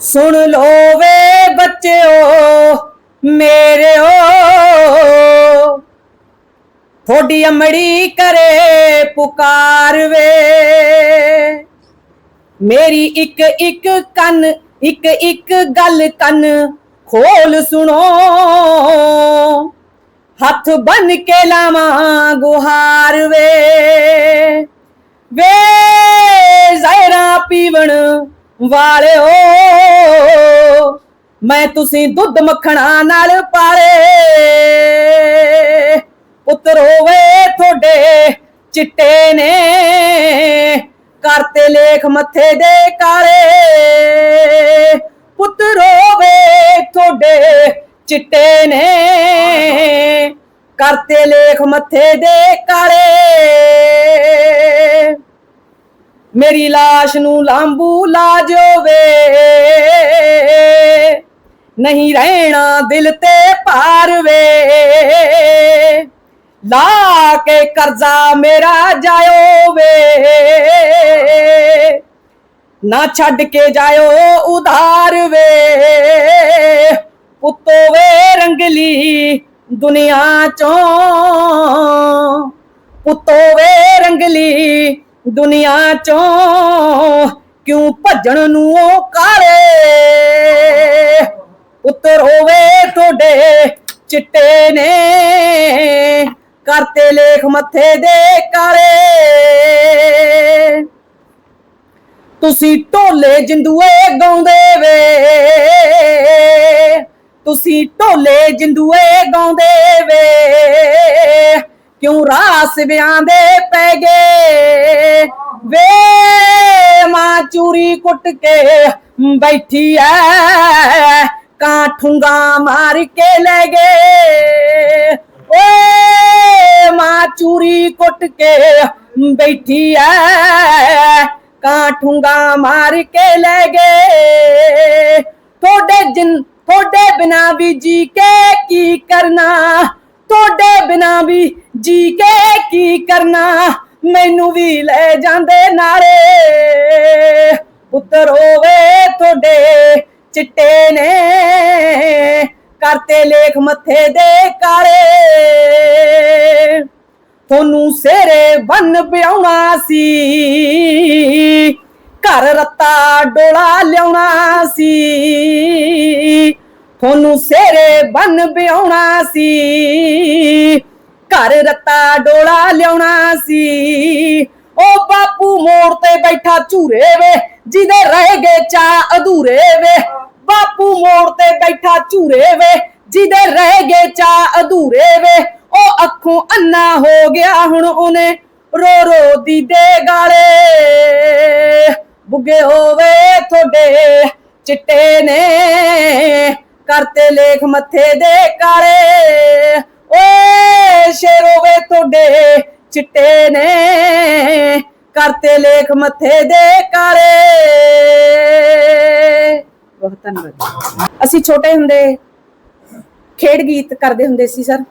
ਸੁਣ ਲੋ ਵੇ ਬੱਚਿਓ, ਮੇਰਿਓ। ਥੋੜੀ ਅਮੜੀ ਕਰੇ ਪੁਕਾਰ ਵੇ ਮੇਰੀ ਇੱਕ ਇੱਕ ਕੰਨ, ਇੱਕ ਇੱਕ ਗੱਲ ਕੰਨ ਖੋਲ ਸੁਣੋ। ਹੱਥ ਬੰਨ ਕੇ ਲਾਵਾਂ ਗੁਹਾਰ ਵੇ ਵੇ ਜ਼ਹਿਰਾ ਪੀਵਣ ਵਾਲਿਓ, ਮੈਂ ਤੁਸੀਂ ਦੁੱਧ ਮੱਖਣਾ ਨਾਲ ਪਾਲੇ। ਪੁੱਤਰੋ ਵੇ ਤੁਹਾਡੇ ਚਿੱਟੇ ਨੇ ਕਰਤੇ ਲੇਖ ਮੱਥੇ ਦੇ ਕਾਲੇ। ਪੁੱਤਰੋ ਵੇ ਤੁਹਾਡੇ ਚਿੱਟੇ ਨੇ ਕਰਤੇ ਲੇਖ ਮੱਥੇ ਦੇ ਕਾਲੇ। ਮੇਰੀ লাশ ਨੂੰ ਲਾਂਬੂ ਲਾ ਜੋਵੇ। ਨਹੀਂ ਰਹਿਣਾ ਦਿਲ ਤੇ ਭਾਰ ਵੇ। ਲਾ ਕੇ ਕਰਜ਼ਾ ਮੇਰਾ ਜਾਇਓ ਵੇ। ਨਾ ਛੱਡ ਕੇ ਜਾਇਓ ਉਧਾਰ ਵੇ। ਪੁੱਤੋ ਵੇ ਰੰਗਲੀ ਦੁਨੀਆ ਚੋਂ। ਪੁੱਤੋ ਵੇ ਰੰਗਲੀ ਦੁਨੀਆ ਚੋਂ ਕਿਉਂ ਭੱਜਣ ਨੂੰ ਉਹ ਕਾਲੇ? ਪੁੱਤਰ ਹੋਵੇ ਤੁਹਾਡੇ ਚਿੱਟੇ ਨੇ, ਕਰਤੇ ਲੇਖ ਮੱਥੇ ਦੇ ਕਾਲੇ। ਤੁਸੀਂ ਢੋਲੇ ਜਿੰਦੂਏ ਗਾਉਂਦੇ ਵੇ। ਤੁਸੀਂ ਢੋਲੇ ਜਿੰਦੂਏ ਗਾਉਂਦੇ ਵੇ। ਕਿਉਂ ਰਾਸ ਵਿਆਂ ਦੇ ਪੈ ਗਏ ਵੇ ਮਾਂ ਚੂਰੀ ਕੁੱਟ ਕੇ ਬੈਠੀ ਐ ਕਾਂ ਠੁੰਗਾ ਮਾਰ ਕੇ ਲੈ ਗਏ ਓਏ ਮਾਂ ਚੂਰੀ ਕੁੱਟ ਕੇ ਬੈਠੀ ਐ ਕਾਂ ਠੁੰਗਾ ਮਾਰ ਕੇ ਲੈ ਗਏ ਤੁਹਾਡੇ ਜਿਨ ਤੁਹਾਡੇ ਬਿਨਾ ਵੀ ਜੀ ਕੇ ਕੀ ਕਰਨਾ ਤੁਹਾਡੇ ਬਿਨਾ ਵੀ ਜੀ ਕੇ ਕੀ ਕਰਨਾ? ਮੈਨੂੰ ਵੀ ਲੈ ਜਾਂਦੇ ਨਾਲੇ। ਪੁੱਤਰ ਹੋਵੇ ਤੁਹਾਡੇ ਚਿੱਟੇ ਨੇ। ਕਰਤੇ ਲੇਖ ਮੱਥੇ ਦੇ ਕਾਰੇ ਤੁਹਾਨੂੰ ਸੇਰੇ ਬੰਨ ਪਿਆਉਣਾ ਸੀ। ਘਰ ਰੱਤਾ ਡੋਲਾ ਲਿਆਉਣਾ ਸੀ। ਤੁਹਾਨੂੰ ਸੇਰੇ ਬੰਨ ਵਿਆਉਣਾ ਸੀ। ਘਰ ਰੱਤਾ ਡੋਲਾ ਲਿਆਉਣਾ ਸੀ। ਉਹ ਬਾਪੂ ਮੋੜ ਤੇ ਬੈਠਾ ਝੂਰੇ ਵੇ, ਜਿਹਦੇ ਰਹਿ ਗਏ ਚਾ ਅਧੂਰੇ ਵੇ। ਬਾਪੂ ਮੋੜ ਤੇ ਬੈਠਾ ਝੂਰੇ ਵੇ, ਜਿਹਦੇ ਰਹਿ ਗਏ ਚਾ ਅਧੂਰੇ ਵੇ। ਉਹ ਅੱਖੋਂ ਅੰਨਾ ਹੋ ਗਿਆ ਹੁਣ ਉਹਨੇ, ਰੋ ਰੋ ਦੀ ਦੇ ਗਾਲੇ। ਬੁੱਗੇ ਹੋਵੇ ਤੁਹਾਡੇ ਚਿੱਟੇ ਨੇ ਕਰਤੇ ਲੇਖ ਮੱਥੇ ਦੇ ਕਾਲੇ ਓਏ ਸ਼ੇਰੋ ਵੇ ਤੁਹਾਡੇ ਚਿੱਟੇ ਨੇ, ਕਰਤੇ ਲੇਖ ਮੱਥੇ ਦੇ ਕਾਲੇ ਬਹੁਤ ਧੰਨਵਾਦ। ਅਸੀਂ ਛੋਟੇ ਹੁੰਦੇ ਖੇਡ ਗੀਤ ਕਰਦੇ ਹੁੰਦੇ ਸੀ, ਸਰ।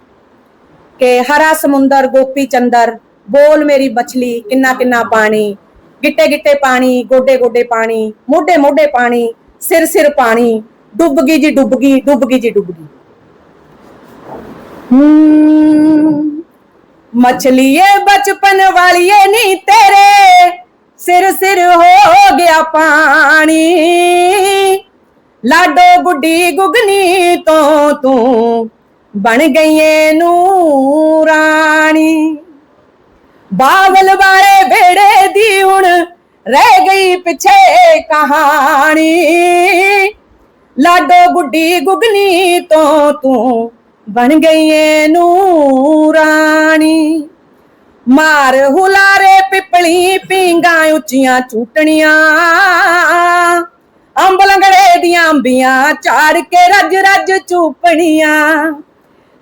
ਕਿ ਹਰਾ ਸਮੁੰਦਰ, ਗੋਪੀ ਚੰਦਰ, ਬੋਲ ਮੇਰੀ ਮਛਲੀ, ਕਿੰਨਾ ਕਿੰਨਾ ਪਾਣੀ, ਗਿੱਟੇ ਗਿੱਟੇ ਪਾਣੀ, ਗੋਡੇ ਗੋਡੇ ਪਾਣੀ, ਮੋਢੇ ਮੋਢੇ ਪਾਣੀ, ਸਿਰ ਸਿਰ ਪਾਣੀ। ਡੁੱਬ ਗਈ ਜੀ, ਡੁੱਬ ਗਈ ਡੁੱਬ ਗਈ ਜੀ, ਡੁੱਬ ਗਈ। ਮਛਲੀਏ, ਬਚਪਨ ਵਾਲੀਏ ਨੀ ਤੇਰੇ। ਸਿਰ ਸਿਰ ਹੋ ਗਿਆ ਪਾਣੀ। ਲਾਡੋ ਗੁੱਡੀ ਗੁਗਨੀ ਤੋਂ ਤੂੰ ਬਣ ਗਈਏ ਨੂੰ ਰਾਣੀ ਬਾਵਲ ਵਾਲੇ ਵੇੜੇ ਦੀ ਹੁਣ ਰਹਿ ਗਈ ਪਿੱਛੇ ਕਹਾਣੀ। ਲਾਡੋ ਗੁੱਡੀ ਗੁਗਨੀ ਤੋਂ ਤੂੰ ਬਣ ਗਈ ਨੂੰ ਰਾਣੀ ਮਾਰ ਹੁਲਾਰੇ ਪਿਪਲੀ ਪਿੰਗਾ ਉੱਚੀਆਂ ਝੂਟਣੀਆਂ ਅੰਬ ਲੰਗੜੇ ਦੀਆਂ ਅੰਬੀਆਂ ਚਾੜ ਕੇ ਰੱਜ ਰੱਜ ਚੂਪਣੀਆਂ।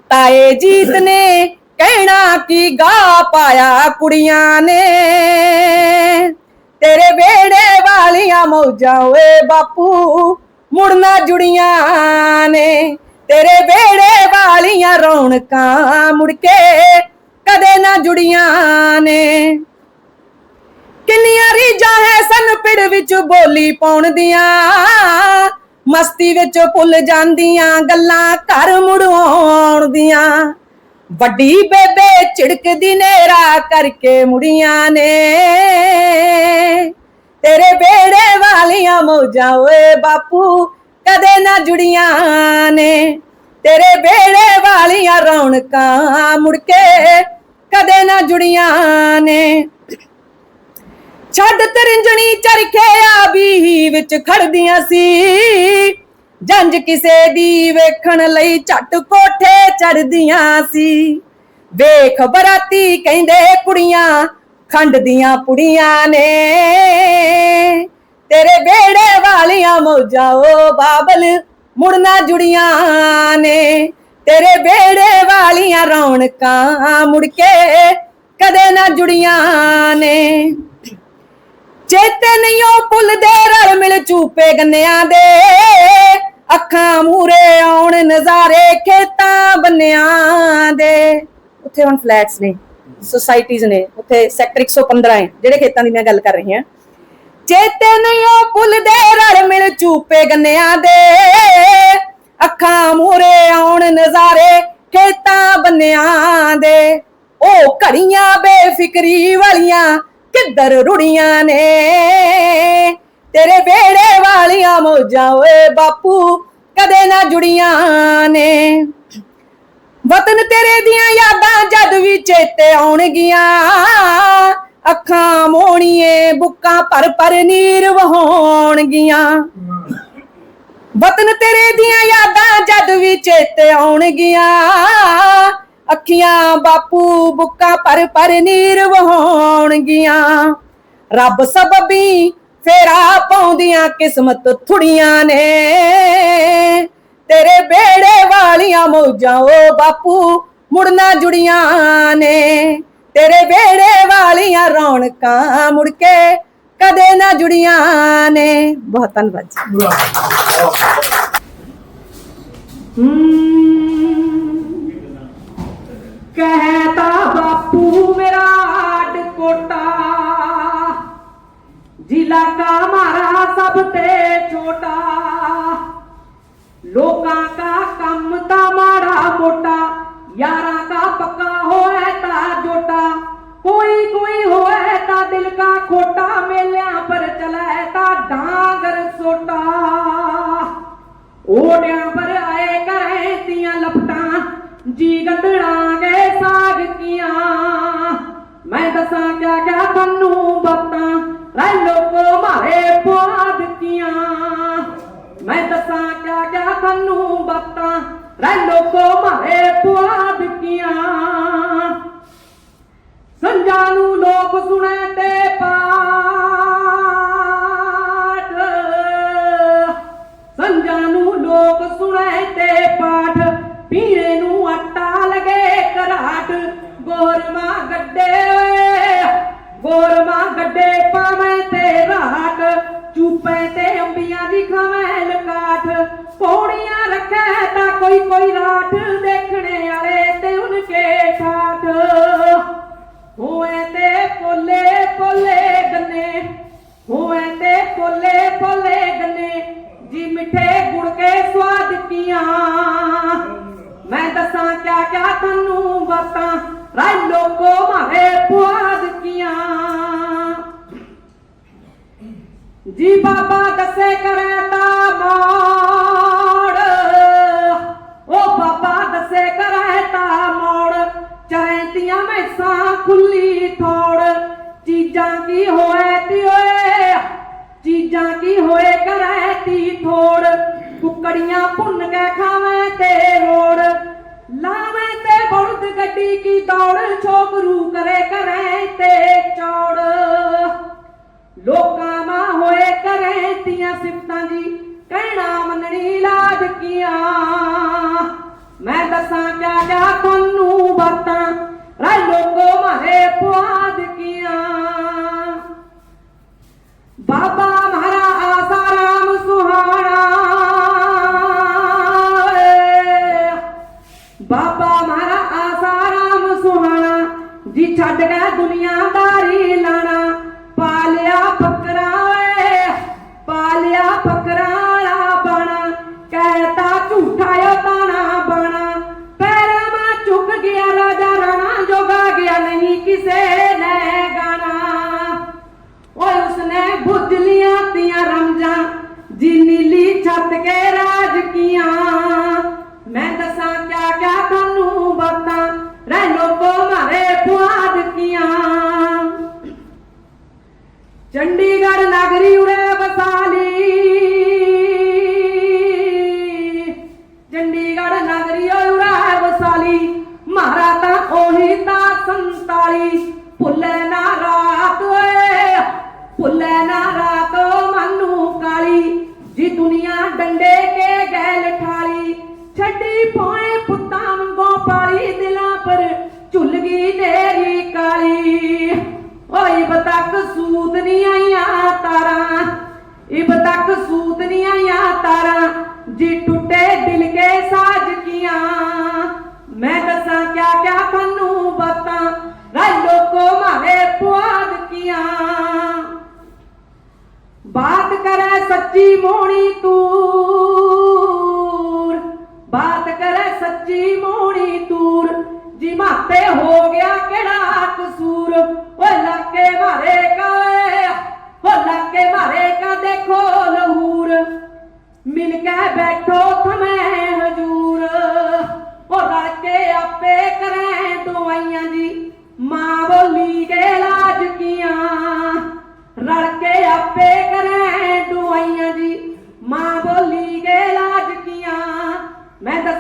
ਤਾਏ ਜੀਤ ਨੇ ਕਹਿਣਾ ਕੀ ਗਾ ਪਾਇਆ ਕੁੜੀਆਂ ਨੇ। ਤੇਰੇ ਵੇੜੇ ਵਾਲੀਆਂ ਮੌਜਾਂ ਓਏ ਬਾਪੂ ਮੁੜਨਾ ਜੁੜੀਆਂ ਨੇ। ਤੇਰੇ ਵੇੜੇ ਵਾਲੀਆਂ ਰੌਣਕਾਂ ਮੁੜ ਕੇ ਕਦੇ ਨਾ ਜੁੜੀਆਂ ਨੇ। ਕਿੰਨੀਆਂ ਰੀਜਾਂ ਹੈ ਸਨ ਪਿੜ ਵਿੱਚ ਬੋਲੀ ਪਾਉਣ ਦੀਆਂ। ਮਸਤੀ ਵਿੱਚ ਭੁੱਲ ਜਾਂਦੀਆਂ ਗੱਲਾਂ ਘਰ ਮੁੜਾਉਣ ਦੀਆਂ। ਵੱਡੀ ਬੇਬੇ ਝਿੜਕਦੀ ਨੇਰਾ ਕਰਕੇ ਮੁੜੀਆਂ ਨੇ। ਤੇਰੇ ਬੇੜੇ ਵਾਲੀਆਂ ਮੌਜਾਂ ਓਏ ਬਾਪੂ, ਕਦੇ ਨਾ ਜੁੜੀਆਂ ਨੇ। ਤੇਰੇ ਬੇੜੇ ਵਾਲੀਆਂ ਰੌਣਕਾਂ ਮੁੜ ਕੇ ਕਦੇ ਨਾ ਜੁੜੀਆਂ ਨੇ। ਛੱਡ ਤਰਿੰਜਣੀ ਚਰਖੇ ਆ ਵੀ ਵਿੱਚ ਖੜਦੀਆਂ ਸੀ। ਜੰਜ ਕਿਸੇ ਦੀ ਵੇਖਣ ਲਈ ਝੱਟ ਕੋਠੇ ਚੜਦੀਆਂ ਸੀ। ਵੇਖ ਬਰਾਤੀ ਕਹਿੰਦੇ ਕੁੜੀਆਂ ਖੰਡ ਦੀਆਂ ਪੁੜੀਆਂ ਨੇ। ਤੇਰੇ ਬੇੜੇ ਵਾਲੀਆਂ ਮੌਜਾਂ ਓ ਬਾਬਲ ਮੁੜਨਾ ਜੁੜੀਆਂ ਨੇ। ਤੇਰੇ ਬੇੜੇ ਵਾਲੀਆਂ ਰੌਣਕਾਂ ਮੁੜ ਕੇ ਕਦੇ ਨਾ ਜੁੜੀਆਂ ਨੇ। ਚੇਤੇ ਨਹੀਂ ਉਹ ਭੁੱਲਦੇ ਰਲ ਮਿਲ ਚੂਪੇ ਗੰਨਿਆਂ ਦੇ। ਅੱਖਾਂ ਮੂਰੇ ਆਉਣ ਨਜ਼ਾਰੇ ਖੇਤਾਂ ਬੰਨਿਆਂ ਦੇ। ਉੱਥੇ ਹੁਣ ਫਲੈਟਸ ਨੇ। ਸੁਸਾਇਟੀਜ਼ ਨੇ, ਉੱਥੇ ਸੈਕਟਰ 115 ਹੈ, ਜਿਹੜੇ ਖੇਤਾਂ ਦੀ ਮੈਂ ਗੱਲ ਕਰ ਰਹੀ ਹਾਂ। ਚੇਤੇ ਨਹੀਂ ਉਹ ਭੁੱਲਦੇ ਰਲ ਮਿਲ ਚੂਪੇ ਗੰਨਿਆਂ ਦੇ, ਅੱਖਾਂ ਮੂਰੇ ਆਉਣ ਨਜ਼ਾਰੇ ਖੇਤਾਂ ਬੰਨਿਆਂ ਦੇ। ਉਹ ਘੜੀਆਂ ਬੇਫਿਕਰੀ ਵਾਲੀਆਂ ਕਿੱਧਰ ਰੁੜੀਆਂ ਨੇ? ਤੇਰੇ ਵੇੜੇ ਵਾਲੀਆਂ ਮੌਜਾਂ ਓਏ ਬਾਪੂ, ਕਦੇ ਨਾ ਜੁੜੀਆਂ ਨੇ। ਵਤਨ ਤੇਰੇ ਦੀਆਂ ਯਾਦਾਂ ਜਦ ਵੀ ਚੇਤੇ ਆਉਣਗੀਆਂ। ਅੱਖਾਂ ਮੋਣੀਏ ਬੁੱਕਾਂ ਪਰ ਪਰ ਨੀਰ ਵਹਾਉਣਗੀਆਂ ਵਤਨ ਤੇਰੇ ਦੀਆਂ ਯਾਦਾਂ ਜਦ ਵੀ ਚੇਤੇ ਆਉਣਗੀਆਂ। ਅੱਖੀਆਂ ਬਾਪੂ, ਬੁੱਕਾਂ ਭਰ ਭਰ ਨੀਰ ਵਹਾਉਣਗੀਆਂ ਰੱਬ ਸਬਬੀ ਫੇਰਾ ਪਾਉਂਦੀਆਂ, ਕਿਸਮਤ ਥੁੜੀਆਂ ਨੇ। ਤੇਰੇ ਬੇੜੇ ਵਾਲੀਆਂ ਮੌਜਾਂ, ਓ ਬਾਪੂ, ਮੁੜਨਾ ਜੁੜੀਆਂ ਨੇ। ਤੇਰੇ ਬੇੜੇ ਵਾਲੀਆਂ ਰੌਣਕਾਂ ਮੁੜ ਕੇ ਕਦੇ ਨਾ ਜੁੜੀਆਂ ਨੇ। ਬਹੁਤ ਧੰਨਵਾਦ ਕਹਤਾ ਬਾਪੂ ਮੇਰਾ ਆਡ ਕੋਟਾ ਜ਼ਿਲ੍ਹਾ ਕਾ ਮਾਰਾ ਸਭ ਤੇ ਛੋਟਾ। ਲੋਕਾਂ ਦਾ ਕੰਮ ਤਾਂ ਮਾੜਾ ਮੋਟਾ, ਯਾਰਾਂ ਦਾ ਪੱਕਾ ਹੋਏ ਤਾਂ ਜੋਟਾ। ਕੋਈ ਕੋਈ ਹੋਏ ਤਾਂ ਦਿਲ ਕਾ ਖੋਟਾ, ਮੇਲਿਆਂ ਪਰ ਚਲੇ ਤਾਂ ਡਾਂਗਰ ਸੋਟਾ। ਓੜਿਆਂ ਪਰ ਗੋਰਮਾ ਗੱਡੇ ਗੋਰਮਾ ਗੱਡੇ ਪਾਵੇਂ ਤੇ ਰਾਟ ਚੂਪੇ ਤੇ ਅੰਬੀਆਂ ਦੀ ਖਾਵੇਂ ਲਕਾਠ। ਪੌੜੀਆਂ ਰੱਖੇ ਤਾਂ ਕੋਈ ਕੋਈ ਰਾਠ, ਦੇਖਣੇ ਵਾਲੇ ਤੇ ਉਨਕੇ ਠਾਠ। ਹੋਏ ਤੇ ਪੋਲੇ ਪੋਲੇ ਗੰਨੇ, ਹੋਏ ਤੇ ਪੋਲੇ ਪੋਲੇ ਗੰਨੇ, ਜੀ ਮਿੱਠੇ ਗੁੜ ਕੇ ਸਵਾਦ ਕੀਆਂ। ਮੈਂ ਦੱਸਾਂ ਕਿਆ ਕਿਆ ਤੈਨੂੰ ਬਾਤਾਂ ਰਾਈ ਲੋਕੋ ਮਾਰੇ ਪੁਆਦ ਕੀਆਂ। ਜੀ ਬਾਬਾ ਦੱਸੇ ਕਰੇ ਤਾਂ ਮੋੜ। ਉਹ ਬਾਬਾ ਦੱਸੇ ਕਰੇ ਤਾਂ ਮੋੜ। ਚਰੈਂਤੀਆਂ ਮੈਸਾਂ ਖੁੱਲੀ ਥੋੜ ਚੀਜ਼ਾਂ ਕੀ ਹੋਏ ਤੀ ਓਏ? ਚੀਜ਼ਾਂ ਕੀ ਹੋਏ ਕਰੇ ਤੀ ਥੋੜ? ਕੁੱਕੜੀਆਂ ਭੁੰਨ ਕੇ ਖਾਵੇਂ ਤੇ ਰੋੜ। ਲਾਵੇਂ ਤੇ ਗੱਡੀ ਕੀ ਦੌੜ ਛੋਕਰੂ ਕਰੇ ਕਰੇ ਤੇ ਚੌੜ। ਲੋਕਾਂ ਮਾ ਹੋਏ ਕਰੇ ਤੀਆਂ ਸਿਫਤਾਂ ਦੀ, ਕਹਿਣਾ ਮੰਨਣੀ ਲਾਜ ਕੀਆਂ। ਮੈਂ ਦੱਸਾਂ ਕਿਆ ਕਿਆ ਤੁਹਾਨੂੰ ਬਾਤਾਂ ਰਾ ਲੋਕੋ ਮਾਰੇ ਪੁਆਦ ਕੀਆਂ। ਬਾਬਾ ਛੱਡ ਗਿਆ ਦੁਨੀਆਦਾਰੀ ਲਾਣਾ। ਸੰਤਾਲੀ ਭੁੱਲੇ ਨਾ ਰਾਤ ਓਏ ਭੁੱਲੇ ਨਾ ਰਾਤ ਓ ਮਨੂੰ ਕਾਲੀ ਜੀ ਦੁਨੀਆ ਡੰਡੇ ਕੇ ਗੈਲ ਠਾਲੀ ਛੱਡੀ ਪੋਏ ਪੁੱਤਾਂ ਵਾਂਗੋ ਪਾਲੀ ਦਿਲਾਂ ਪਰ ਝੁੱਲ ਗਈ ਨੇਰੀ ਕਾਲੀ ਓਏ ਬਤਕ ਸੱਚੀ ਮੋਣੀ ਤੂਰ। ਬਾਤ ਕਰੇ ਸੱਚੀ ਮੋਣੀ ਤੂਰ। ਜੀ ਮਾਤੇ ਹੋ ਗਿਆ ਕਿਹੜਾ ਕਸੂਰ? ਓਏ ਲਾਕੇ ਮਾਰੇ ਕਾਏ ਓ ਲਾਕੇ ਮਾਰੇ ਕਾ ਦੇਖੋ ਲਹੂਰ। ਮਿਲ ਕੇ ਬੈਠੋ ਥਮੇ ਹਜੂਰ। ਓ ਰਲ ਆਪੇ ਕਰੇ ਦਵਾਈਆਂ ਜੀ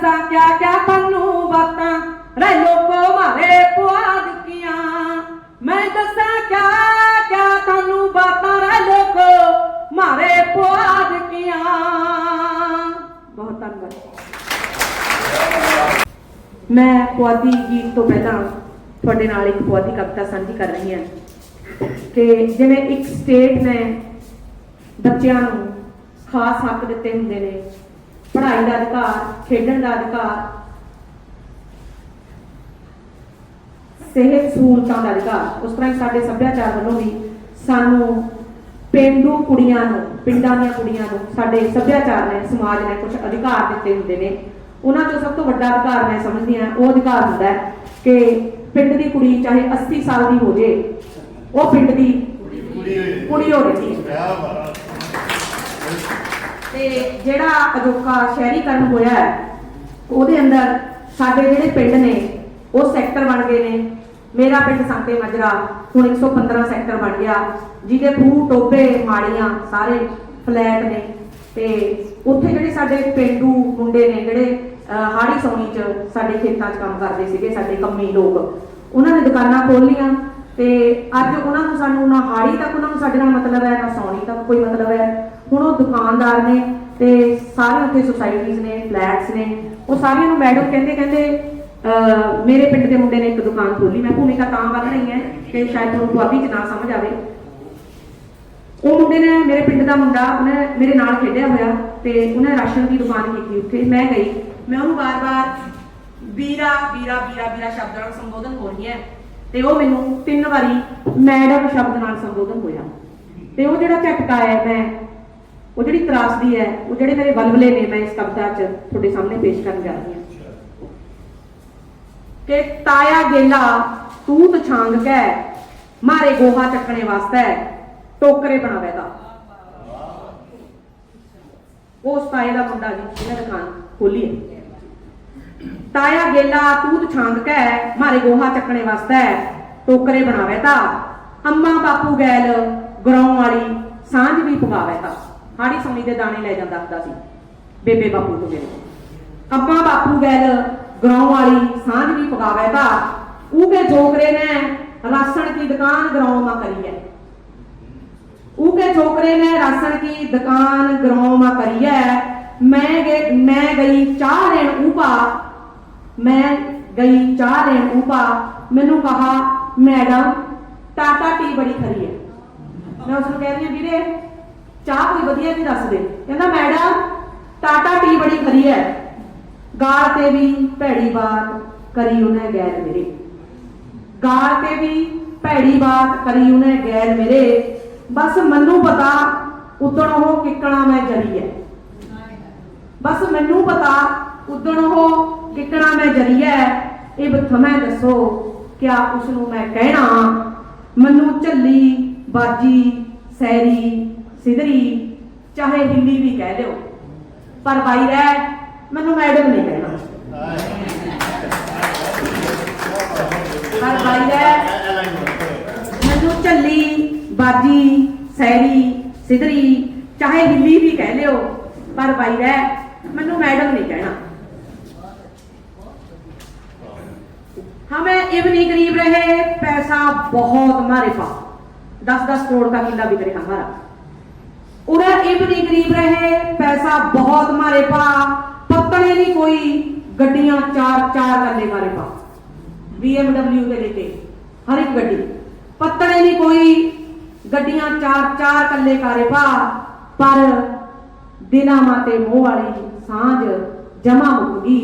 ਦੱਸਾਂ ਕਿਆ ਕਿਆ ਤੁਹਾਨੂੰ ਬਾਤਾਂ। ਰਹਿ ਲੋਕੋ ਮਾਰੇ ਪੁਆਦ ਕੀਆਂ ਮੈਂ ਦੱਸਾਂ ਕਿਆ ਕਿਆ ਤੁਹਾਨੂੰ ਬਾਤਾਂ। ਰਹਿ ਲੋਕੋ ਮਾਰੇ ਪੁਆਦ ਕੀਆਂ ਬਹੁਤ ਧੰਨਵਾਦ। ਮੈਂ ਪੁਆਧੀ ਗੀਤ ਤੋਂ ਪਹਿਲਾਂ ਤੁਹਾਡੇ ਨਾਲ ਇੱਕ ਪੁਆਧੀ ਕਵਿਤਾ ਸਾਂਝੀ ਕਰ ਰਹੀ ਹਾਂ ਕਿ ਜਿਵੇਂ ਇੱਕ ਸਟੇਟ ਨੇ ਬੱਚਿਆਂ ਨੂੰ ਖਾਸ ਹੱਕ ਦਿੱਤੇ ਹੁੰਦੇ ਨੇ ਪੜ੍ਹਾਈ ਦਾ ਅਧਿਕਾਰ ਖੇਡਣ ਦਾ ਅਧਿਕਾਰ ਸਿਹਤ ਸਹੂਲਤਾਂ ਦਾ ਅਧਿਕਾਰ। ਉਸ ਤਰ੍ਹਾਂ ਹੀ ਸਾਡੇ ਸੱਭਿਆਚਾਰ ਵੱਲੋਂ ਵੀ ਸਾਨੂੰ ਪਿੰਡੂ ਕੁੜੀਆਂ ਨੂੰ ਪਿੰਡਾਂ ਦੀਆਂ ਕੁੜੀਆਂ ਨੂੰ ਸਾਡੇ ਸੱਭਿਆਚਾਰ ਨੇ ਸਮਾਜ ਨੇ ਕੁਝ ਅਧਿਕਾਰ ਦਿੱਤੇ ਹੁੰਦੇ ਨੇ। ਉਹਨਾਂ ਚੋਂ ਸਭ ਤੋਂ ਵੱਡਾ ਅਧਿਕਾਰ ਮੈਂ ਸਮਝਦੀ ਹਾਂ ਉਹ ਅਧਿਕਾਰ ਹੁੰਦਾ ਹੈ ਕਿ ਪਿੰਡ ਦੀ ਕੁੜੀ ਚਾਹੇ 80 ਸਾਲ ਦੀ ਹੋ ਜੇ ਉਹ ਪਿੰਡ ਦੀ ਕੁੜੀ ਹੋ ਰਹੀ ਹੈ ਤੇ ਜਿਹੜਾ ਅਜੋਕਾ ਸ਼ਹਿਰੀਕਰਨ ਹੋਇਆ ਹੈ, ਉਹਦੇ ਅੰਦਰ ਸਾਡੇ ਜਿਹੜੇ ਪਿੰਡ ਨੇ, ਉਹ ਸੈਕਟਰ ਬਣ ਗਏ ਨੇ। ਮੇਰਾ ਪਿੰਡ ਸੰਤੇ ਮਜਰਾ, ਹੁਣ 115 ਸੈਕਟਰ ਬਣ ਗਿਆ, ਜਿਹਦੇ ਖੂਹ ਟੋਬੇ ਮਾੜੀਆਂ ਸਾਰੇ ਫਲੈਟ ਨੇ। ਤੇ ਉੱਥੇ ਜਿਹੜੇ ਸਾਡੇ ਪਿੰਡੂ ਮੁੰਡੇ ਨੇ, ਜਿਹੜੇ ਹਾੜੀ ਸੌਣੀ ਚ ਸਾਡੇ ਖੇਤਾਂ 'ਚ ਕੰਮ ਕਰਦੇ ਸੀਗੇ, ਸਾਡੇ ਕੰਮੀ ਲੋਕ, ਉਹਨਾਂ ਨੇ ਦੁਕਾਨਾਂ ਖੋਲ ਲੀਆਂ ਤੇ ਅੱਜ ਉਹਨਾਂ ਨੂੰ ਸਾਨੂੰ ਨਾ ਹਾੜੀ ਤੱਕ ਉਹਨਾਂ ਨੂੰ ਸਾਡੇ ਨਾਲ ਮਤਲਬ ਹੈ, ਨਾ ਸੌਣੀ ਤੱਕ ਕੋਈ ਮਤਲਬ ਹੈ। ਹੁਣ ਉਹ ਦੁਕਾਨਦਾਰ ਨੇ ਤੇ ਸਾਰੇ ਉੱਥੇ ਸੁਸਾਇਟੀਜ਼ ਨੇ ਫਲੈਟਸ ਨੇ, ਉਹ ਸਾਰਿਆਂ ਨੂੰ ਮੈਡਮ ਕਹਿੰਦੇ ਕਹਿੰਦੇ ਮੇਰੇ ਪਿੰਡ ਦੇ ਮੁੰਡੇ ਨੇ ਇੱਕ ਦੁਕਾਨ ਖੋਲੀ ਮੈਂ ਭੂਮਿਕਾ ਤਾਂ ਵੱਧ ਰਹੀ ਹੈ ਕਿ ਸ਼ਾਇਦ ਤੁਹਾਨੂੰ ਪੁਆਧੀ ਚ ਨਾ ਸਮਝ ਆਵੇ। ਉਹ ਮੁੰਡੇ ਨੇ ਮੇਰੇ ਪਿੰਡ ਦਾ ਮੁੰਡਾ, ਉਹਨੇ ਮੇਰੇ ਨਾਲ ਖੇਡਿਆ ਹੋਇਆ ਤੇ ਉਹਨੇ ਰਾਸ਼ਨ ਦੀ ਦੁਕਾਨ ਕੀਤੀ ਉੱਥੇ। ਮੈਂ ਗਈ। ਮੈਂ ਉਹਨੂੰ ਬਾਰ-ਬਾਰ ਵੀਰਾ ਵੀਰਾ ਵੀਰਾ ਵੀਰਾ ਸ਼ਬਦ ਨਾਲ ਸੰਬੋਧਨ ਹੋ ਰਹੀ ਹੈ ਤੇ ਉਹ ਮੈਨੂੰ ਤਿੰਨ ਵਾਰੀ ਮੈਡਮ ਸ਼ਬਦ ਨਾਲ ਸੰਬੋਧਨ ਹੋਇਆ। ਤੇ ਉਹ ਜਿਹੜਾ ਝਟਕਾ ਹੈ ਮੈਂ ਉਹ ਜਿਹੜੀ ਤਰਾਸਦੀ ਹੈ, ਉਹ ਜਿਹੜੇ ਮੇਰੇ ਬਲਬਲੇ ਨੇ ਮੈਂ ਇਸ ਕਵਿਤਾ 'ਚ ਤੁਹਾਡੇ ਸਾਹਮਣੇ ਪੇਸ਼ ਕਰਨ ਜਾ ਰਹੀ ਹਾਂ। ਕਿ ਤਾਇਆ ਗੇਲਾ ਤੂਤ ਛਾਂਗ ਕੇ ਮਾਰੇ ਗੋਹਾ ਚੱਕਣੇ ਵਾਸਤੇ ਟੋਕਰੇ ਬਣਾਵੇ ਦਾ ਉਸ ਤਾਏ ਦਾ ਮੁੰਡਾ ਜੀ, ਜਿਹਨੇ ਦੁਕਾਨ ਖੋਲੀ ਹੈ। ਤਾਇਆ ਗੇਲਾ ਤੂਤ ਛਾਂਗ ਕੇ ਮਾਰੇ ਗੋਹਾ ਚੱਕਣੇ ਵਾਸਤੇ ਟੋਕਰੇ ਬਣਾਵੇ ਤਾ। ਅੰਮਾ ਬਾਪੂ ਗੈਲ ਗਰਾਉਂ ਵਾਲੀ, ਸਾਂਝ ਵੀ ਪਵਾਵੇ ਤਾ। ਹਾੜੀ ਸੋਨੀ ਦੇ ਦਾਣੇ ਲੈ ਜਾਂਦਾ ਹੁੰਦਾ ਸੀ, ਬੇਬੇ ਬਾਪੂ ਤੋਂ ਮੇਰੇ ਅੰਮਾ ਬਾਪੂ ਗੈਲ ਗਰਾਉਂ ਵਾਲੀ ਸਾਂਝ ਵੀ ਪਕਾਵੇ ਤਾ ਉਹਕੇ ਜੋਕਰੇ ਨੇ ਰਾਸ਼ਨ ਦੀ ਦੁਕਾਨ ਗਰਾਉਂ ਮਾ ਕਰੀ ਹੈ ਉਹਕੇ ਛੋਕਰੇ ਨੇ ਰਾਸ਼ਨ ਕੀ ਦੁਕਾਨ ਗਰਾਉਂ ਮਾ ਕਰੀ ਹੈ ਮੈਂ ਗੇ, ਮੈਂ ਗਈ ਚਾਹ ਲੈਣ ਉਪਾ ਮੈਂ ਗਈ ਚਾਹ ਲੈਣ ਉਪਾ ਮੈਨੂੰ ਕਹਾ, ਮੈਡਮ, ਟਾਟਾ ਟੀ ਬੜੀ ਖਰੀ ਹੈ ਮੈਂ ਉਸ ਨੂੰ ਕਹਿ ਰਹੀ ਹਾਂ, ਵੀਰੇ ਚਾਹ ਕੋਈ ਵਧੀਆ ਨਹੀਂ ਦੱਸਦੇ। ਕਹਿੰਦਾ, ਮੈਡਮ, ਟਾਟਾ ਟੀ ਬੜੀ ਖਰੀ ਹੈ। ਗਾਲ ਤੇ ਵੀ ਭੈੜੀ ਬਾਤ ਕਰੀ ਉਹਨੇ ਗੈਰ ਮੇਰੇ। ਗਾਲ ਤੇ ਵੀ ਭੈੜੀ ਬਾਤ ਕਰੀ ਉਹਨੇ ਗੈਰ ਮੇਰੇ। ਬਸ ਮੈਨੂੰ ਪਤਾ ਉਦਣ ਉਹ ਕਿੱਕਣਾ ਮੈਂ ਜਰੀ ਹੈ। ਬਸ ਮੈਨੂੰ ਪਤਾ ਉਦਣ ਉਹ ਕਿੱਕਣਾ ਮੈਂ ਜਰੀ ਹੈ। ਇਹ ਬਥਮੈ ਦੱਸੋ, ਕਿਆ ਉਸ ਨੂੰ ਮੈਂ ਕਹਿਣਾ? ਮੈਨੂੰ ਝੱਲੀ, ਬਾਜੀ ਸੈਰੀ ਸਿਧਰੀ ਚਾਹੇ ਹਿੱਲੀ ਵੀ ਕਹਿ ਦਿਓ ਪਰ ਬਾਈ ਰਹਿ ਮੈਨੂੰ ਮੈਡਮ ਨਹੀਂ ਕਹਿਣਾ ਪਰ ਬਾਈ ਰਹਿ ਮੈਨੂੰ ਝੱਲੀ ਬਾਜੀ ਸੈਰੀ ਸਿਧਰੀ ਚਾਹੇ ਹਿੱਲੀ ਵੀ ਕਹਿ ਲਿਓ ਪਰ ਬਾਈ ਰਹਿ ਮੈਨੂੰ ਮੈਡਮ ਨਹੀਂ ਕਹਿਣਾ हमें इतनी गरीब रहे पैसा बहुत हमारे पास दस दस करोड़ का किला बिक रहा हमारा उधर इतनी गरीब रहे पैसा बहुत हमारे पास पत्तने नहीं कोई गड्डियां चार चार करने हमारे पास बीएमडब्ल्यू के लेके हर एक गड्डी पत्तने नहीं कोई गड्डियां चार चार कल्ले कारे पा पर दिना माते मोह वाली सांझ जमा मुक गई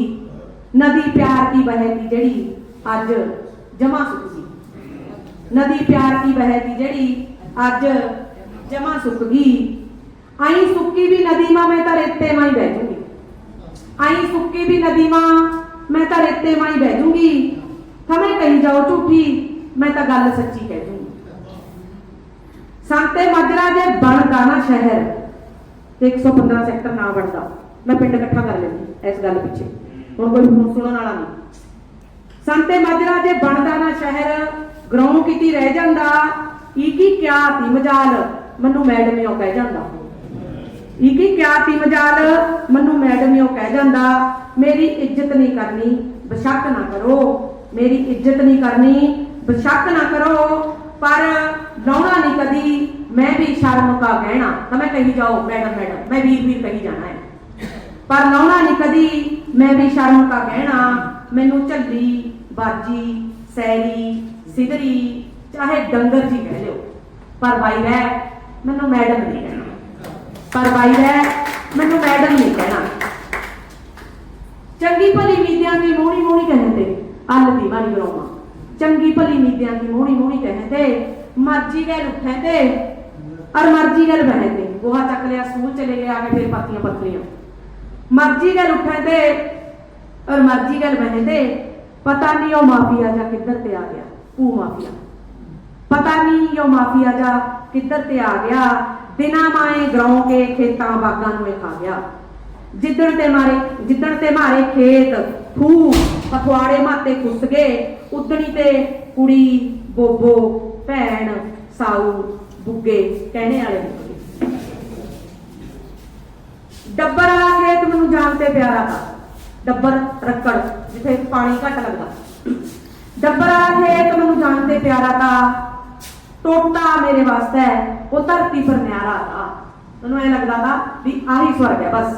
नदी प्यार की बहती जड़ी ਅੱਜ ਜਮਾ ਸੁੱਕ ਗਈ ਨਦੀ ਪਿਆਰ ਕੀ ਬਹਿਤੀ ਜਿਹੜੀ ਅੱਜ ਜਮਾ ਸੁੱਕ ਗਈ ਆਈ ਸੁੱਕੀ ਵੀ ਨਦੀ ਮਾਂ ਮੈਂ ਤਾਂ ਰੇਤੇ ਮਾਂ ਹੀ ਬਹਿ ਜੂੰਗੀ। ਆਈ ਸੁੱਕੀ ਵੀ ਨਦੀ ਮਾਂ ਮੈਂ ਤਾਂ ਰੇਤੇ ਮਾਂ ਹੀ ਬਹਿ ਜੂੰਗੀ। ਹਮੇ ਕਹੀ ਜਾਓ ਝੂਠੀ, ਮੈਂ ਤਾਂ ਗੱਲ ਸੱਚੀ ਕਹਿ ਜੂੰਗੀ ਸੰਤੇ ਮਜਰਾ ਦੇ ਬਣਦਾ ਤੇ 115 ਸੈਕਟਰ ਨਾ ਬਣਦਾ। ਮੈਂ ਪਿੰਡ ਇਕੱਠਾ ਕਰ ਲੈਂਦੀ ਇਸ ਗੱਲ ਪਿੱਛੇ। ਹੁਣ ਕੋਈ ਹੁਣ ਸੁਣਨ ਵਾਲਾ ਨਹੀਂ। ਸੰਤੇ ਮਾਜਰਾ ਜੇ ਬਣਦਾ ਨਾ ਸ਼ਹਿਰ ਗਰਾਉਂ ਕਿਤੀ ਰਹਿ ਜਾਂਦਾ ਕੀ ਕੀ ਕਿਆ ਤੀ ਮਜਾਲ, ਮੈਨੂੰ ਮੈਡਮਿਓ ਕਹਿ ਜਾਂਦਾ। ਈ ਕਿਆ ਤੀ ਮਜਾਲ? ਮੈਨੂੰ ਮੈਡਮਿਓ ਕਹਿ ਜਾਂਦਾ, ਮੇਰੀ ਇੱਜ਼ਤ ਨਹੀਂ ਕਰਨੀ, ਬਸ਼ੱਕ ਨਾ ਕਰੋ। ਮੇਰੀ ਇੱਜ਼ਤ ਨਹੀਂ ਕਰਨੀ, ਬਸ਼ੱਕ ਨਾ ਕਰੋ। ਪਰ ਲਾਉਣਾ ਨਹੀਂ ਕਦੀ, ਮੈਂ ਵੀ ਸ਼ਰਮ ਕਾ ਗਹਿਣਾ। ਤਾਂ ਮੈਂ ਕਹੀ ਜਾਓ ਮੈਡਮ ਮੈਡਮ ਮੈਂ ਵੀਰ ਵੀਰ ਕਹੀ ਜਾਣਾ ਹੈ। ਪਰ ਲਾਉਣਾ ਨਹੀਂ ਕਦੀ, ਮੈਂ ਵੀ ਸ਼ਰਮ ਕਾ ਗਹਿਣਾ। ਮੈਨੂੰ ਝੱਲੀ, ਬਾਜੀ, ਸੈਰੀ ਸਿਧਰੀ ਚਾਹੇ ਡੰਗਰ ਜੀ ਕਹਿ ਲਿਓ। ਪਰ ਬਾਈ ਰਹਿ ਮੈਨੂੰ ਮੈਡਮ ਨਹੀਂ ਪਰ ਬਾਈ ਰਹਿ ਮੈਨੂੰ ਮੈਡਮ ਨਹੀਂ ਕਹਿਣਾ। ਚੰਗੀ ਭਲੀ ਵਿਦਿਆ ਦੀ ਮੋਹਣੀ ਮੋਹਣੀ ਕਹਿੰਦੇ, ਅੱਲ ਦੀ ਵਾਲੀ ਬਰੋਮਾ ਚੰਗੀ ਭਲੀ ਵਿਦਿਆ ਦੀ ਮੋਹਣੀ ਮੋਹਣੀ ਕਹਿੰਦੇ, ਮਰਜ਼ੀ ਗੈਲ ਉੱਠੇ ਤੇ, ਔਰ ਮਰਜ਼ੀ ਗੈਲ ਬਹਿ ਤੇ। ਗੋਹਾ ਚੱਕ ਲਿਆ ਸਕੂਲ ਚਲੇ ਗਏ ਆ ਕੇ ਫਿਰ ਪਾਤੀਆਂ ਪੱਤਰੀਆਂ ਮਰਜ਼ੀ ਗੈਲ ਉੱਠੇ ਤੇ, ਔਰ ਮਰਜ਼ੀ ਗੈਲ ਬਹਿ ਤੇ, ਪਤਾ ਨਹੀਂ ਉਹ ਮਾਫੀਆ ਜਾਂ ਕਿੱਧਰ ਤੇ ਆ ਗਿਆ ਉਹ ਮਾਫੀਆ। ਪਤਾ ਨਹੀਂ ਉਹ ਮਾਫੀਆ ਜਾਂ ਕਿੱਧਰ ਤੇ ਆ ਗਿਆ ਬਿਨਾ ਮਾਏ ਗਰਾਉਂ ਕੇ ਖੇਤਾਂ ਬਾਗਾਂ ਨੂੰ ਖਾ ਗਿਆ। ਜਿੱਦਣ ਤੇ ਮਾਰੇ, ਜਿੱਦਣ ਤੇ ਮਾਰੇ ਖੇਤ ਖੂ ਪਖਵਾੜੇ ਮਾਤੇ ਖੁੱਸ ਗਏ, ਉਦਣੀ ਤੇ ਕੁੜੀ, ਬੋਬੋ, ਭੈਣ, ਸਾਊ, ਬੁੱਗੇ, ਕਹਿਣੇ ਵਾਲੇ ਡੱਬਰ ਵਾਲਾ ਖੇਤ ਮੈਨੂੰ ਜਾਣ ਤੇ ਪਿਆਰਾ ਤਾ ਡੱਬਰ, ਰੱਕੜ, ਜਿੱਥੇ ਪਾਣੀ ਘੱਟ ਲੱਗਦਾ। ਡੱਬਰ ਵਾਲਾ ਖੇਤ ਮੈਨੂੰ ਜਾਣ ਤੇ ਪਿਆਰਾ ਤਾ ਟੋਟਾ ਮੇਰੇ ਵਾਸਤੇ ਉਹ ਧਰਤੀ ਪਰ ਨਿਆਰਾ ਤਾ ਮੈਨੂੰ ਐ ਲੱਗਦਾ ਤਾ ਵੀ ਆਹੀ ਸਵਰਗ ਹੈ ਬਸ।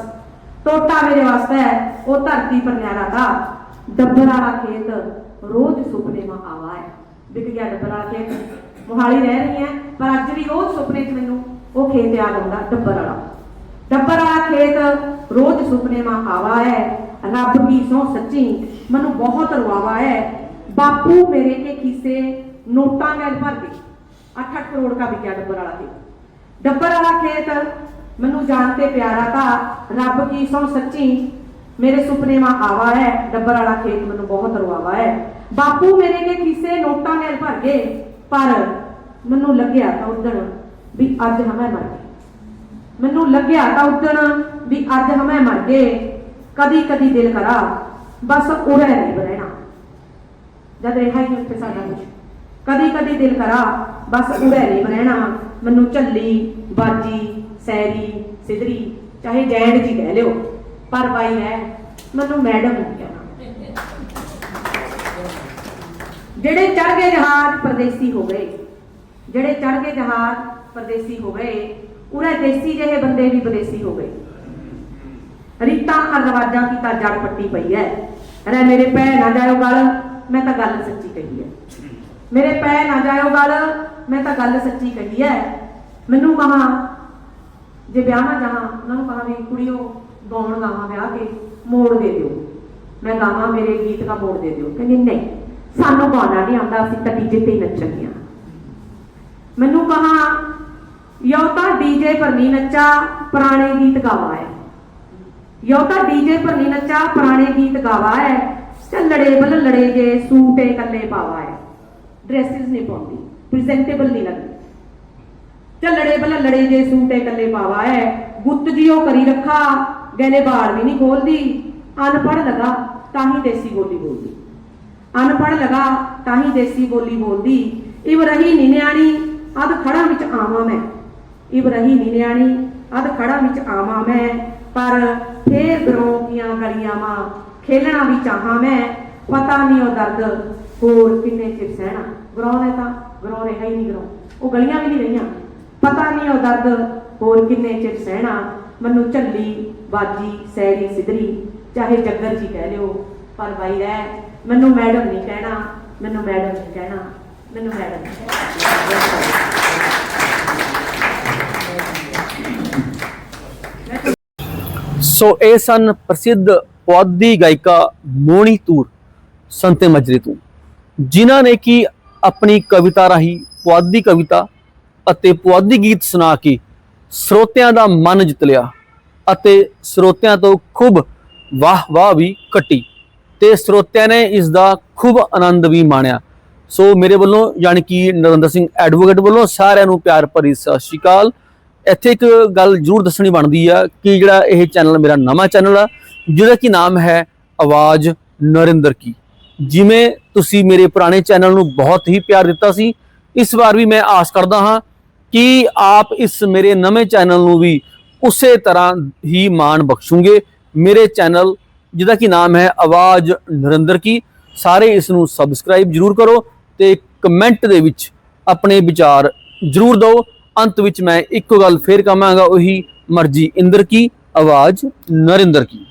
ਟੋਟਾ ਮੇਰੇ ਵਾਸਤੇ ਉਹ ਧਰਤੀ ਪਰ ਨਿਆਰਾ ਦਾ ਡੱਬਰ ਵਾਲਾ ਖੇਤ ਰੋਜ਼ ਸੁਪਨੇ ਮਾ ਆਵਾ ਹੈ। ਵਿਕ ਗਿਆ ਡੱਬਰ ਵਾਲਾ ਖੇਤ। ਮੋਹਾਲੀ ਰਹਿ ਰਹੀ ਹੈ, ਪਰ ਅੱਜ ਵੀ ਰੋਜ਼ ਸੁਪਨੇ 'ਚ ਮੈਨੂੰ ਉਹ ਖੇਤ ਯਾਦ ਆਉਂਦਾ, ਡੱਬਰ ਵਾਲਾ। ਡੱਬਰ ਵਾਲਾ ਖੇਤ ਰੋਜ਼ ਸੁਪਨੇ ਮਾ ਆਵਾ ਹੈ। ਰੱਬ ਕੀ ਸੋ ਸੱਚੀ ਮੈਨੂੰ ਬਹੁਤ ਰਵਾਵਾ ਹੈ। ਬਾਪੂ ਮੇਰੇ ਕੇ ਖੀਸੇ ਨੋਟਾਂ ਗੈਲ ਭਰ ਗਏ 8-8 ਕਰੋੜ ਦਾ ਵਿਕਿਆ ਡੱਬਰ ਵਾਲਾ ਖੇਤ। ਡੱਬਰ ਵਾਲਾ ਖੇਤ ਮੈਨੂੰ ਜਾਣ ਤੇ ਪਿਆਰਾ ਤਾਂ ਰੱਬ ਕੀ ਸੋ ਸੱਚੀ ਮੇਰੇ ਸੁਪਨੇ ਮਾ ਆਵਾ ਹੈ, ਡੱਬਰ ਵਾਲਾ ਖੇਤ ਮੈਨੂੰ ਬਹੁਤ ਰਵਾਵਾ ਹੈ। ਬਾਪੂ ਮੇਰੇ ਕੇ ਖੀਸੇ ਨੋਟਾਂ ਗੈਲ ਭਰ ਗਏ, ਪਰ ਮੈਨੂੰ ਲੱਗਿਆ ਤਾਂ ਉਦਣ ਵੀ ਅੱਜ ਹਮੇ ਮਰ ਗਏ ਮੈਨੂੰ ਲੱਗਿਆ ਤਾਂ ਉਦਣ ਵੀ ਅੱਜ ਹਮੇ ਮਰ ਗਏ। ਕਦੀ ਕਦੀ ਦਿਲ ਕਰਾ ਬਸ ਉਰੇ ਨਹੀਂ ਰਹਿਣਾ। ਜਦ ਰਿਹਾ ਹੀ ਉੱਥੇ ਸਾਡਾ ਕੁਝ ਕਦੀ ਕਦੀ ਦਿਲ ਕਰਾ, ਬਸ ਉਰੇ ਰਹਿਣਾ ਮੈਨੂੰ ਝੱਲੀ, ਬਾਜੀ, ਸੈਰੀ, ਸਿਧਰੀ, ਚਾਹੇ ਜੈਂਡ ਜੀ ਕਹਿ ਲਿਓ, ਪਰ ਬਾਈ ਹੈ, ਮੈਨੂੰ ਮੈਡਮ ਨਹੀਂ ਕਹਿਣਾ। ਜਿਹੜੇ ਚੜ ਗਏ ਜਹਾਜ਼ ਪਰਦੇਸੀ ਹੋ ਗਏ ਜਿਹੜੇ ਚੜ ਗਏ ਜਹਾਜ਼ ਪਰਦੇਸੀ ਹੋ ਗਏ ਉਰੇ ਦੇਸੀ ਜਿਹੇ ਬੰਦੇ ਵੀ ਵਿਦੇਸੀ ਹੋ ਗਏ ਰੀਤਾਂ ਔਰ ਰਵਾਜਾਂ ਦੀ ਤਾਂ ਜੜ ਪੱਟੀ ਪਈ ਐ ਅਰੇ ਮੇਰੇ ਭੈਣ, ਨਾ ਜਾਇਓ ਗੱਲ, ਮੈਂ ਤਾਂ ਗੱਲ ਸੱਚੀ ਕਹੀ ਐ ਮੇਰੇ ਪੈ ਨਾ ਜਾਇਓ ਗੱਲ, ਮੈਂ ਤਾਂ ਗੱਲ ਸੱਚੀ ਕਹੀ ਐ। ਮੈਨੂੰ ਕਹਾ, ਜੇ ਵਿਆਹ ਨਾ ਜਾਵਾਂ, ਉਹਨਾਂ ਨੂੰ ਕਹਾ ਵੀ ਕੁੜੀਓ ਗਾਉਣ ਗਾਵਾਂ ਵਿਆਹ ਕੇ, ਮੋੜ ਦੇ ਦਿਓ। ਮੈਂ ਗਾਵਾਂ, ਮੇਰੇ ਗੀਤ ਦਾ ਮੋੜ ਦੇ ਦਿਓ। ਕਹਿੰਦੀ, ਨਹੀਂ, ਸਾਨੂੰ ਗਾਉਣਾ ਨਹੀਂ ਆਉਂਦਾ, ਅਸੀਂ ਤਾਂ ਡੀਜੇ ਤੇ ਹੀ ਨੱਚਣੀਆਂ। ਮੈਨੂੰ ਕਹਾ ਯੋ ਤਾਂ ਡੀਜੇ ਪਰ ਨਹੀਂ ਨੱਚਾ, ਪੁਰਾਣੇ ਗੀਤ ਗਾਵਾ ਹੈ ਯੋ ਤਾਂ ਡੀਜੇ ਪਰ ਨਹੀਂ ਨੱਚਾ, ਪੁਰਾਣੇ ਗੀਤ ਗਾਵਾ ਹੈ ਚੱਲੜੇ ਬੱਲੜੇ ਜੇ, ਸੂਟੇ ਕੱਲੇ ਪਾਵਾ ਹੈ ਡਰੈਸਿਸ ਨਹੀਂ ਪਾਉਂਦੀ ਪ੍ਰੈਜ਼ੈਂਟੇਬਲ ਨਹੀਂ ਲੱਗਦੀ। ਚੱਲੜੇ ਬੱਲੜੇ ਜੇ ਸੂਟੇ ਕੱਲੇ ਪਾਵਾ ਹੈ, ਗੁੱਤ ਜਿਓ ਕਰੀ ਰੱਖਾ, ਗਹਿਣੇ ਬਾੜ ਵੀ ਨਹੀਂ ਖੋਲਦੀ। ਅਨਪੜ੍ਹ ਲਗਾ, ਤਾਂ ਹੀ ਦੇਸੀ ਬੋਲੀ ਬੋਲਦੀ। ਅਨਪੜ੍ਹ ਲਗਾ, ਤਾਂ ਹੀ ਦੇਸੀ ਬੋਲੀ ਬੋਲਦੀ। ਇਵ ਰਹੀ ਨੀ ਨਿਆਣੀ, ਅਧ ਖੜਾ ਵਿੱਚ ਆਵਾਂ ਮੈਂ। ਇਵ ਰਹੀ ਨੀ ਨਿਆਣੀ, ਅਧ ਖੜਾ ਵਿੱਚ ਆਵਾਂ ਮੈਂ। ਪਰ ਫੇਰ ਗਰੋਂ ਦੀਆਂ ਗਲੀਆਂ ਮਾਂ ਖੇਲਣਾ ਵੀ ਚਾਹਾਂ ਮੈਂ। ਪਤਾ ਨਹੀਂ ਉਹ ਦਰਦ ਹੋਰ ਕਿੰਨੇ ਚਿਰ ਸਹਿਣਾ। ਗਰੋਂ ਨੇ ਤਾਂ ਗਰੋਂ ਰਿਹਾ ਹੀ ਨਹੀਂ ਗਰੋਂ ਉਹ ਗਲੀਆਂ ਵੀ ਨਹੀਂ ਰਹੀਆਂ। ਪਤਾ ਨਹੀਂ ਉਹ ਦਰਦ ਹੋਰ ਕਿੰਨੇ ਚਿਰ ਸਹਿਣਾ। ਮੈਨੂੰ ਝੱਲੀ, ਬਾਜੀ, ਸੈਰੀ, ਸਿਧਰੀ, ਚਾਹੇ ਜੱਗਰ ਜੀ ਕਹਿ ਲਿਓ। ਪਰ ਬਾਈ ਰਹਿ, ਮੈਨੂੰ ਮੈਡਮ ਨਹੀਂ ਕਹਿਣਾ, ਮੈਨੂੰ ਮੈਡਮ ਨਹੀਂ ਕਹਿਣਾ, ਮੈਨੂੰ ਮੈਡਮ ਸੋ ਇਹ ਸਨ ਪ੍ਰਸਿੱਧ ਪੁਆਧੀ ਗਾਇਕਾ ਮੋਣੀ ਤੂਰ, ਸੰਤੇ ਮਜਰੇ ਤੂੰ, ਜਿਨ੍ਹਾਂ ਨੇ ਕਿ ਆਪਣੀ ਕਵਿਤਾ ਰਾਹੀਂ, ਪੁਆਧੀ ਕਵਿਤਾ ਅਤੇ ਪੁਆਧੀ ਗੀਤ ਸੁਣਾ ਕੇ ਸਰੋਤਿਆਂ ਦਾ ਮਨ ਜਿੱਤ ਲਿਆ ਅਤੇ ਸਰੋਤਿਆਂ ਤੋਂ ਖੂਬ ਵਾਹ ਵਾਹ ਵੀ ਕੱਟੀ ਤੇ ਸਰੋਤਿਆਂ ਨੇ ਇਸ ਦਾ ਖੂਬ ਆਨੰਦ ਵੀ ਮਾਣਿਆ। ਸੋ ਮੇਰੇ ਵੱਲੋਂ ਯਾਨੀ ਕਿ ਨਰਿੰਦਰ ਸਿੰਘ ਐਡਵੋਕੇਟ ਵੱਲੋਂ ਸਾਰਿਆਂ ਨੂੰ ਪਿਆਰ ਭਰੀ ਸਤਿ ਸ਼੍ਰੀ ਅਕਾਲ। ਇੱਥੇ ਇੱਕ ਗੱਲ ਜ਼ਰੂਰ ਦੱਸਣੀ ਬਣਦੀ ਆ ਕਿ ਜਿਹੜਾ ਇਹ ਚੈਨਲ ਮੇਰਾ ਨਵਾਂ ਚੈਨਲ ਆ, ਜਿਹਦਾ ਕੀ ਨਾਮ ਹੈ ਆਵਾਜ਼ ਨਰਿੰਦਰ ਕੀ। ਜਿਵੇਂ ਤੁਸੀਂ ਮੇਰੇ ਪੁਰਾਣੇ ਚੈਨਲ ਨੂੰ ਬਹੁਤ ਹੀ ਪਿਆਰ ਦਿੱਤਾ ਸੀ, ਇਸ ਵਾਰ ਵੀ ਮੈਂ ਆਸ ਕਰਦਾ ਹਾਂ ਕਿ ਆਪ ਇਸ ਮੇਰੇ ਨਵੇਂ ਚੈਨਲ ਨੂੰ ਵੀ ਉਸੇ ਤਰ੍ਹਾਂ ਹੀ ਮਾਣ ਬਖਸ਼ੂਗੇ। ਮੇਰੇ ਚੈਨਲ, ਜਿਹਦਾ ਕੀ ਨਾਮ ਹੈ ਆਵਾਜ਼ ਨਰਿੰਦਰ ਕੀ, ਸਾਰੇ ਇਸ ਨੂੰ ਸਬਸਕ੍ਰਾਈਬ ਜਰੂਰ ਕਰੋ ਤੇ ਕਮੈਂਟ ਦੇ ਵਿੱਚ ਆਪਣੇ ਵਿਚਾਰ ਜਰੂਰ ਦਿਓ। ਅੰਤ ਵਿੱਚ ਮੈਂ ਇੱਕੋ ਗੱਲ ਫੇਰ ਕਹਾਂਗਾ, ਉਹੀ ਮਰਜ਼ੀ ਇੰਦਰ ਕੀ, ਆਵਾਜ਼ ਨਰਿੰਦਰ ਕੀ।